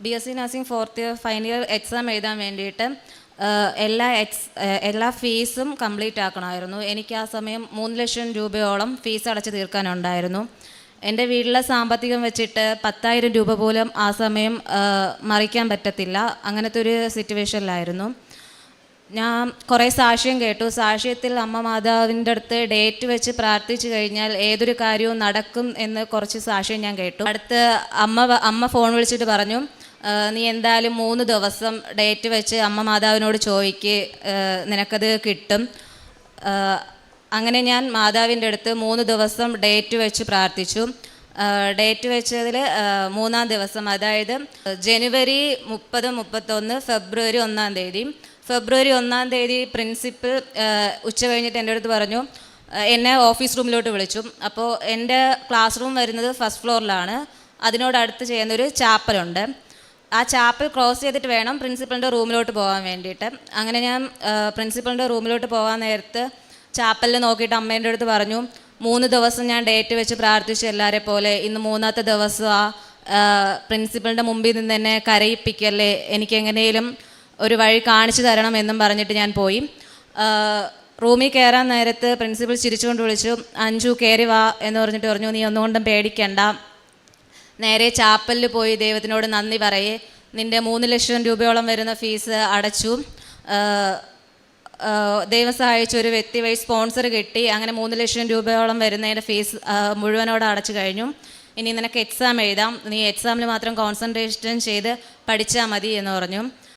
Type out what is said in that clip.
B S C nursing fourth year final year exam എഴുതാൻ വേണ്ടിയിട്ട് എല്ലാ എക്സ് എല്ലാ ഫീസും കംപ്ലീറ്റ് ആക്കണമായിരുന്നു. എനിക്ക് ആ സമയം മൂന്ന് ലക്ഷം രൂപയോളം ഫീസ് അടച്ച് തീർക്കാനുണ്ടായിരുന്നു. എന്റെ വീട്ടിലെ സാമ്പത്തികം വെച്ചിട്ട് പത്തായിരം രൂപ പോലും ആ സമയം മറിക്കാൻ പറ്റത്തില്ല. അങ്ങനത്തെ ഒരു സിറ്റുവേഷനിലായിരുന്നു ഞാൻ കുറേ സാക്ഷ്യം കേട്ടു. സാക്ഷ്യത്തിൽ അമ്മ മാതാവിന്റെ അടുത്ത് ഡേറ്റ് വെച്ച് പ്രാർത്ഥിച്ചു കഴിഞ്ഞാൽ ഏതൊരു കാര്യവും നടക്കും എന്ന് കുറച്ച് സാക്ഷ്യം ഞാൻ കേട്ടു. അടുത്ത് അമ്മ അമ്മ ഫോൺ വിളിച്ചിട്ട് പറഞ്ഞു "ആ, നീ എന്തായാലും മൂന്ന് ദിവസം ഡേറ്റ് വെച്ച് അമ്മ മാതാവിനോട് ചോദിക്ക് നിനക്കത് കിട്ടും. അങ്ങനെ ഞാൻ മാതാവിന്റെ അടുത്ത് മൂന്ന് ദിവസം ഡേറ്റ് വെച്ച് പ്രാർത്ഥിച്ചു. ഡേറ്റ് വെച്ചതിൽ മൂന്നാം ദിവസം അതായത് ജനുവരി മുപ്പത് മുപ്പത്തൊന്ന് ഫെബ്രുവരി ഒന്നാം തീയതി. ഫെബ്രുവരി ഒന്നാം തീയതി പ്രിൻസിപ്പൽ ഉച്ച കഴിഞ്ഞിട്ട് എന്റെ അടുത്ത് പറഞ്ഞു എന്നെ ഓഫീസ് റൂമിലോട്ട് വിളിച്ചു. അപ്പോൾ എന്റെ ക്ലാസ് റൂം വരുന്നത് ഫസ്റ്റ് ഫ്ലോറിലാണ് അതിനോടടുത്ത് ചെയ്യുന്നൊരു ചാപ്പലുണ്ട് ആ ചാപ്പൽ ക്രോസ് ചെയ്തിട്ട് വേണം പ്രിൻസിപ്പളിന്റെ റൂമിലോട്ട് പോകാൻ വേണ്ടിയിട്ട്. അങ്ങനെ ഞാൻ പ്രിൻസിപ്പളിന്റെ റൂമിലോട്ട് പോകാൻ നേരത്ത് ചാപ്പലിൽ നോക്കിയിട്ട് അമ്മേന്റെ അടുത്ത് പറഞ്ഞു മൂന്ന് ദിവസം ഞാൻ ഡേറ്റ് വെച്ച് പ്രാർത്ഥിച്ചു എല്ലാവരെ പോലെ. ഇന്ന് മൂന്നാമത്തെ ദിവസം ആ പ്രിൻസിപ്പളിന്റെ മുമ്പിൽ നിന്ന് എന്നെ കരയിപ്പിക്കല്ലേ? എനിക്ക് എങ്ങനെയും ഒരു വഴി കാണിച്ചു തരണം എന്നും പറഞ്ഞിട്ട് ഞാൻ പോയി. റൂമിൽ കയറാൻ നേരത്ത് പ്രിൻസിപ്പൾ ചിരിച്ചുകൊണ്ട് വിളിച്ചു അഞ്ചു കയറി വാ എന്ന് പറഞ്ഞിട്ട് പറഞ്ഞു നീ ഒന്നുകൊണ്ടും പേടിക്കണ്ട. നേരെ ചാപ്പലിൽ പോയി ദൈവത്തിനോട് നന്ദി പറയേ. നിന്റെ മൂന്ന് ലക്ഷം രൂപയോളം വരുന്ന ഫീസ് അടച്ചു. ദൈവം സഹായിച്ച ഒരു വ്യക്തി വഴി സ്പോൺസർ കിട്ടി. അങ്ങനെ മൂന്ന് ലക്ഷം രൂപയോളം വരുന്നതിന്റെ ഫീസ് മുഴുവനോടെ അടച്ചു കഴിഞ്ഞു. ഇനി നിനക്ക് എക്സാം എഴുതാം. നീ എക്സാമിൽ മാത്രം കോൺസെൻട്രേഷൻ ചെയ്ത് പഠിച്ചാൽ മതി എന്ന് പറഞ്ഞു.